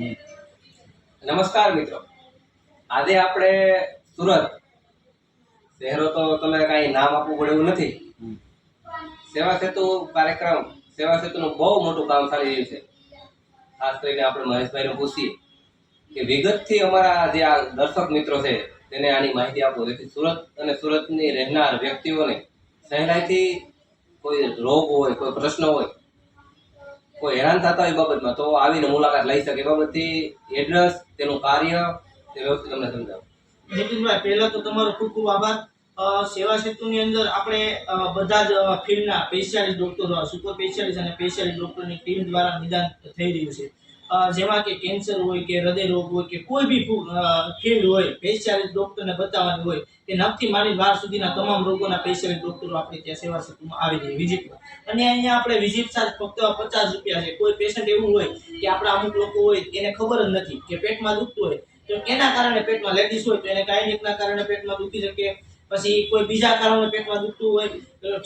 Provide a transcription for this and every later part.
નમસ્કાર મિત્રો. આજે આપણે સુરત શહેરો તો તમે કાંઈ નામ આપવું પડે એવું નથી. સેવા સેતુ કાર્યક્રમ સેવા સેતુનું બહુ મોટું કામ ચાલી રહ્યું છે. ખાસ કરીને આપણે મહેશભાઈને પૂછીએ કે વિગતથી અમારા જે આ દર્શક મિત્રો છે તેને આની માહિતી આપો. જેથી સુરત અને સુરતની રહેનાર વ્યક્તિઓને સહેલાઈથી કોઈ રોગ હોય કોઈ પ્રશ્ન હોય કોઈ હેરાન થતા હોય બાબતમાં, તો આવીને મુલાકાત લઈ શકે. બાબતથી એડ્રેસ તેનું કાર્ય, તે વ્યવસ્થિત તમને સમજાવો. નીતિનભાઈ, પહેલા તો તમારો ખૂબ ખૂબ આભાર. સેવા સેતુની અંદર આપણે બધા જ ફિલ્ડના સ્પેશિયાલિસ્ટ ડોક્ટરો સુપર સ્પેશિયાલિસ્ટ અને સ્પેશિયાલિસ્ટ ડોક્ટરની ટીમ દ્વારા નિદાન થઈ રહ્યું છે. જેમાં કે કેન્સર હોય કે હૃદય રોગ હોય કે કોઈ બી ફિલ્ડ હોય સ્પેશિયાલિસ્ટ ડોક્ટરને બતાવવાની હોય કે નખથી મારી વાર સુધીના તમામ રોગોના સ્પેશિયાલિસ્ટ ડોક્ટરો આપણે ત્યાં સેવા સેતુમાં આવી જાય વિઝિટમાં. અને અહીંયા આપણે વિઝિટ ચાર્જ ફક્ત પચાસ રૂપિયા છે. કોઈ પેશન્ટ એવું હોય કે આપણા અમુક લોકો હોય, એને ખબર જ નથી કે પેટમાં દુખતું હોય, તો એના કારણે પેટમાં લેડીઝ હોય, તો એને ગાયનિકના કારણે પેટમાં દુખી શકે. પછી કોઈ બીજા કારણે પેટમાં દુખતું હોય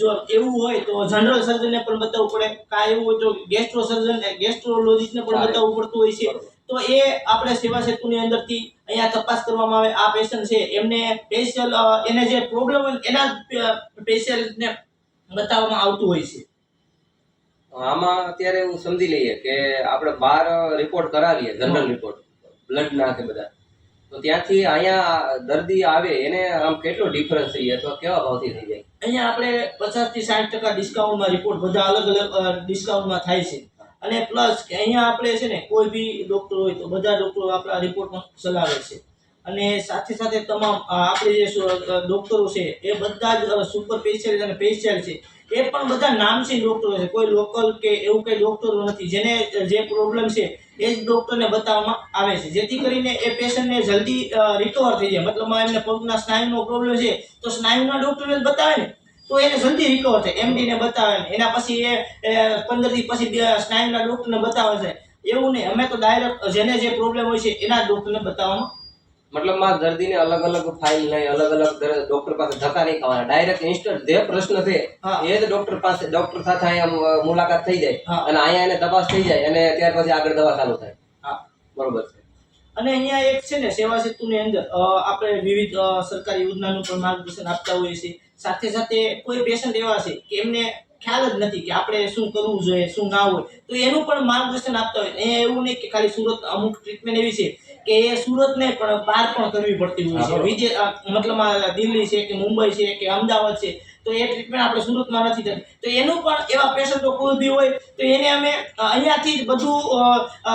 જો એવું હોય તો જનરલ સર્જનને પણ બતાવવું પડે. કાં એવું હોય તો ગેસ્ટ્રો સર્જન ગેસ્ટ્રોલોજીસ્ટને પણ બતાવવું પડતું હોય છે. તો એ આપણે સેવા સેતુની અંદરથી અહીંયા તપાસ કરવામાં આવે. આ પેશન્ટ છે. એમને સ્પેશિયલ એને જે પ્રોબ્લેમ હોય એના પેશન્ટને બતાવવામાં આવતું હોય છે. આમાં અત્યારે એવું સમજી લઈએ કે આપણે બાર રિપોર્ટ કરાવીએ જનરલ રિપોર્ટ બ્લડ ના કે બધા. તો ત્યાંથી અહીંયા દર્દી આવે, એને આમ કેટલો ડિફરન્સ થઈ જાય? અથવા કેવા ભાવથી થઈ જાય? અહીંયા આપણે પચાસથી સાઠ ટકા ડિસ્કાઉન્ટમાં રિપોર્ટ બધા અલગ અલગ ડિસ્કાઉન્ટમાં થાય છે. અને પ્લસ કે અહીંયા આપણે છે ને, કોઈ બી ડોક્ટર હોય તો બધા ડોક્ટરો આપણા રિપોર્ટમાં ચલાવે છે. અને સાથે સાથે તમામ આપણે જે ડોક્ટરો છે, એ બધા જ સુપર સ્પેશિયાલિસ્ટ અને સ્પેશિયાલ છે. એ પણ બધા નામચીન ડોક્ટરો છે. કોઈ લોકલ કે એવું કંઈ ડોક્ટરો નથી. જેને, જે પ્રોબ્લેમ છે, એ જ ડોક્ટરને બતાવવામાં આવે છે. જેથી કરીને એ પેશન્ટને જલ્દી રિકવર થઈ જાય. મતલબમાં એમને પગના સ્નાયુનો પ્રોબ્લેમ છે, તો સ્નાયુના ડોક્ટરને બતાવે ને. તો એને જલ્દી રિકવર થાય. એમડીને બતાવે ને. એના પછી એ પંદરથી પછી સ્નાયુના ડોક્ટરને બતાવે છે. એવું નહીં. અમે તો ડાયરેક્ટ જેને જે પ્રોબ્લેમ હોય છે, એના ડોક્ટરને બતાવવામાં મતલબમાં દર્દીને અલગ અલગ ફાઇલ નહીં અલગ અલગ ડોક્ટર પાસે ધક્કા નહીં ખાવાના. ડાયરેક્ટ ઇન્સ્ટન્ટ જે પ્રશ્ન છે. એ જ ડોક્ટર પાસે ડોક્ટર સાથે અહીંયા મુલાકાત થઈ જાય. અને અહીંયા એને તપાસ થઈ જાય અને ત્યાર પછી આગળ દવા ચાલુ થાય. હા. બરોબર છે. અને અહીંયા એક છે ને સેવા સેતુની અંદર આપણે વિવિધ સરકારી યોજનાનું પણ માર્ગદર્શન આપતા હોઈએ છીએ. સાથે સાથે કોઈ પેશન્ટ એવા છે કે એમને ખ્યાલ જ નથી કે આપણે શું કરવું જોઈએ શું ના હોય. તો એનું પણ માર્ગદર્શન આપતા હોય. એ એવું નહીં કે ખાલી સુરત અમુક ટ્રીટમેન્ટ એવી છે કે એ સુરત નહીં પણ બહાર પણ કરવી પડતી હોય છે. વિજય મતલબ દિલ્હી છે કે મુંબઈ છે કે અમદાવાદ છે તો એ ટ્રીટમેન્ટ આપણે સુરતમાં નથી થતી. તો એનું પણ એવા પેશન્ટો કોઈ બી હોય તો એને અમે અહીંયાથી જ બધું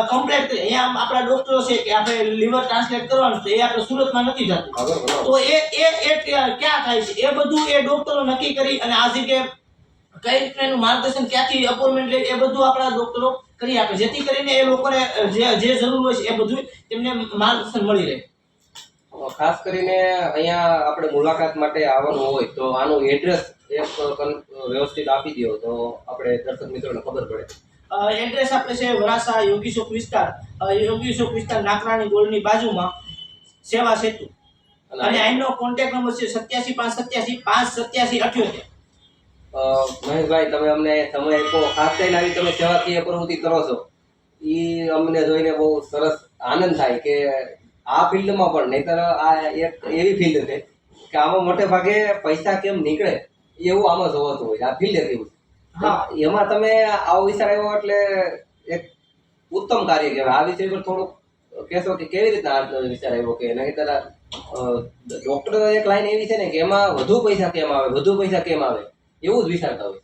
કમ્પ્લેટ અહીંયા આપણા ડોક્ટરો છે કે આપણે લીવર ટ્રાન્સલેટ કરવાનું છે એ આપણે સુરતમાં નથી થતું તો એ એ ક્યાં થાય છે? એ બધું એ ડોક્ટરો નક્કી કરી અને આ જગ્યાએ કઈ રીતનું એનું માર્ગદર્શન ક્યાંથી અપોઇન્ટમેન્ટ લે એ બધું આપણા ડોક્ટરો કરી આપે. જેથી કરીને એ લોકોને જે જે જરૂર હોય છે એ બધું તેમને માર્ગદર્શન મળી રહે. ખાસ કરીને અહીંયા આપણે મુલાકાત માટે આવવાનું હોય તો આનું એડ્રેસ એક વ્યવસ્થિત આપી દો તો આપણે દર્શક મિત્રોને ખબર પડે. એડ્રેસ આપણે છે વરાસા યોગી ચોક વિસ્તાર યોગી ચોક વિસ્તાર નાકરાણી ગોળની બાજુમાં સેવા સેતુ. અને આઈનો કોન્ટેક્ટ નંબર છે સત્યાસી પાંચ સત્યાસી પાંચ સત્યાસી અઠ્યોતેર. મહેશભાઈ તમે અમને સમય આપ્યો. ખાસ કરીને આવી તમે સેવાકીય પ્રવૃત્તિ કરો છો એ અમને જોઈને બહુ સરસ આનંદ થાય કે આ ફિલ્ડમાં પણ નહીતર આ એક એવી ફિલ્ડ છે કે આમાં મોટે ભાગે પૈસા કેમ નીકળે એવું આમાં જોવાતું હોય આ ફિલ્ડ હતી છે? હા. એમાં તમે આવો વિચાર આવ્યો એટલે એક ઉત્તમ કાર્ય કહેવાય. આ વિષય પર થોડુંક કહેશો કે કેવી રીતના આ વિચાર આવ્યો કે નહીતર ડોક્ટર એક લાઈન એવી છે ને કે એમાં વધુ પૈસા કેમ આવે વધુ પૈસા કેમ આવે? એવું જ વિચારતા હોય.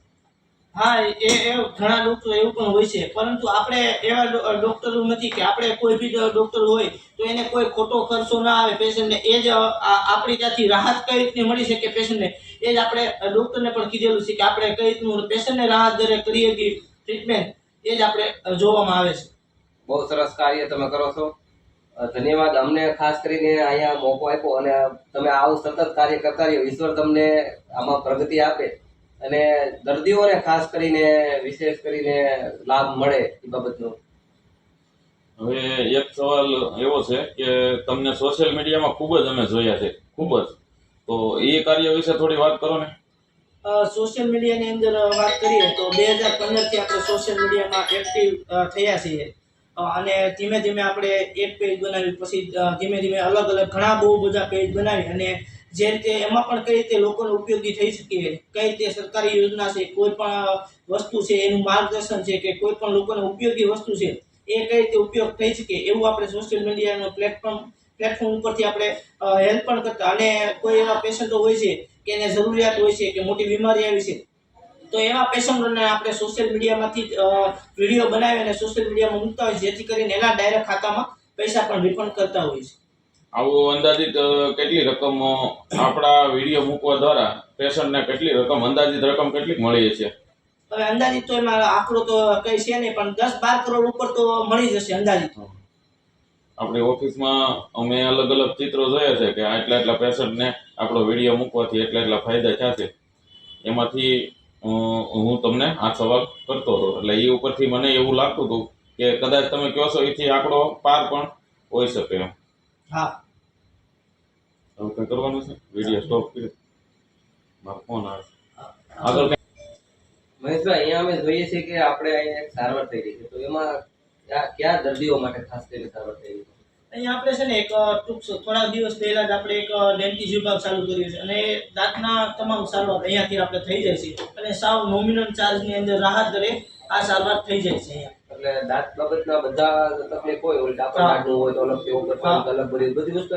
હા એ એ ઘણા ડોક્ટર એવું પણ હોય છે. પરંતુ આપણે એવા ડોક્ટરો નથી કે આપણે કોઈ બી ડોક્ટર હોય તો એને કોઈ ખોટો ખર્ચો ના આવે પેશન્ટને એ જ આપણી ત્યાંથી રાહત કઈ રીતની મળી શકે પેશન્ટને એ જ આપણે ડોક્ટરને પણ કીધેલું છે કે આપણે કઈ રીતનું પેશન્ટને રાહત દરે કરીએ કે ટ્રીટમેન્ટ એ જ આપણે જોવામાં આવે છે. બહુ સરસ કાર્ય તમે કરો છો. ધન્યવાદ. અમને ખાસ કરીને અહીંયા મોકો આપ્યો અને તમે આવું સતત કાર્ય કરતા રહ્યો. ઈશ્વર તમને આમાં પ્રગતિ આપે. અને દર્દીઓને ખાસ કરીને વિશેષ કરીને લાભ મળે એ બાબતનો. હવે એક સવાલ એવો છે કે તમને સોશિયલ મીડિયામાં ખૂબ જ અમે જોયા છે ખૂબ જ. તો એ કાર્ય વિશે થોડી વાત કરો ને. સોશિયલ મીડિયાની અંદર વાત કરીએ તો બે હજાર પંદરથી આપણે સોશિયલ મીડિયામાં એક્ટિવ થયા છીએ. અને ધીમે ધીમે આપણે એક પેજ બનાવી પછી ધીમે ધીમે અલગ અલગ ઘણા બહુ બધા પેજ બનાવી અને જે રીતે એમાં પણ કઈ રીતે લોકોને ઉપયોગી થઈ શકે, કઈ રીતે સરકારી યોજના છે, કોઈ પણ વસ્તુ છે, એનું માર્ગદર્શન છે કે કોઈ પણ લોકોને ઉપયોગી વસ્તુ છે, એ કઈ રીતે ઉપયોગ થઈ શકે એવું આપણે સોશિયલ મીડિયાનો પ્લેટફોર્મ પ્લેટફોર્મ ઉપરથી આપણે હેલ્પ પણ કરતા. અને કોઈ એવા પેશન્ટો હોય છે કે એને જરૂરિયાત હોય છે કે મોટી બીમારી આવી છે, તો એવા પેશન્ટોને આપણે સોશિયલ મીડિયામાંથી વીડિયો બનાવી અને સોશિયલ મીડિયામાં મૂકતા હોય જેથી કરીને એના ડાયરેક્ટ ખાતામાં પૈસા પણ રિફંડ કરતા હોય છે. આવું અંદાજિત કેટલી રકમ આપણા વીડિયો મૂકવા દ્વારા પેશન્ટને કેટલી રકમ અંદાજિત રકમ કેટલી મળી છે હવે અંદાજિત તો એમાં આંકડો તો કઈ છે નહીં પણ દસ બાર કરોડ ઉપર તો મળી જશે અંદાજિત. આપણી ઓફિસમાં અમે અલગ અલગ ચિત્રો જોયા છે કે આટલા આટલા પેશન્ટને આપણો વીડિયો મૂકવાથી એટલા એટલા ફાયદા થશે એમાંથી હું તમને આ સવાલ કરતો હતો. એટલે એ ઉપરથી મને એવું લાગતું હતું કે કદાચ તમે કહો છો એથી આંકડો પાર પણ હોઈ શકે એમ. હા. હવે કંઈ કરવાનું છે? વીડિયો સ્ટોપ કરી મારો ફોન આવે આગળ મહેશભાઈ અહીંયા અમે જોઈએ છીએ કે આપણે અહીંયા એક સારવાર થઈ રહી છે. તો એમાં કયા દર્દીઓ માટે ખાસ કરીને સારવાર થઈ રહી છે? અહીંયા આપણે છે ને એક ટૂંક થોડા દિવસ પહેલા જ આપણે એક ડેન્ટિસ વિભાગ ચાલુ કર્યું છે. અને દાંતના તમામ સારવાર અહીંયાથી આપણે થઈ જાય છે. અને સાવ નોમિનલ ચાર્જની અંદર રાહત દરે આ સારવાર થઈ જાય છે અહીંયા. એટલે દાંત બાબતના બધા તકલીફ હોય ઓલી દાંતનું હોય તો અલગથી ઉપર હા. અલગ બધી બધી વસ્તુ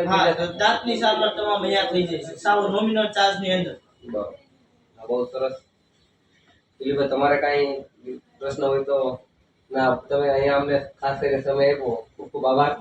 દાંતની સારવાર તમામ અહીંયા થઈ જાય છે. સાવ નોમિનલ ચાર્જની અંદર. બરાબર. બહુ સરસ. દિલીપભાઈ તમારે કાંઈ પ્રશ્ન હોય તો ના તમે અહીંયા અમને ખાસ કરીને સમય આપ્યો. ખૂબ ખૂબ આભાર.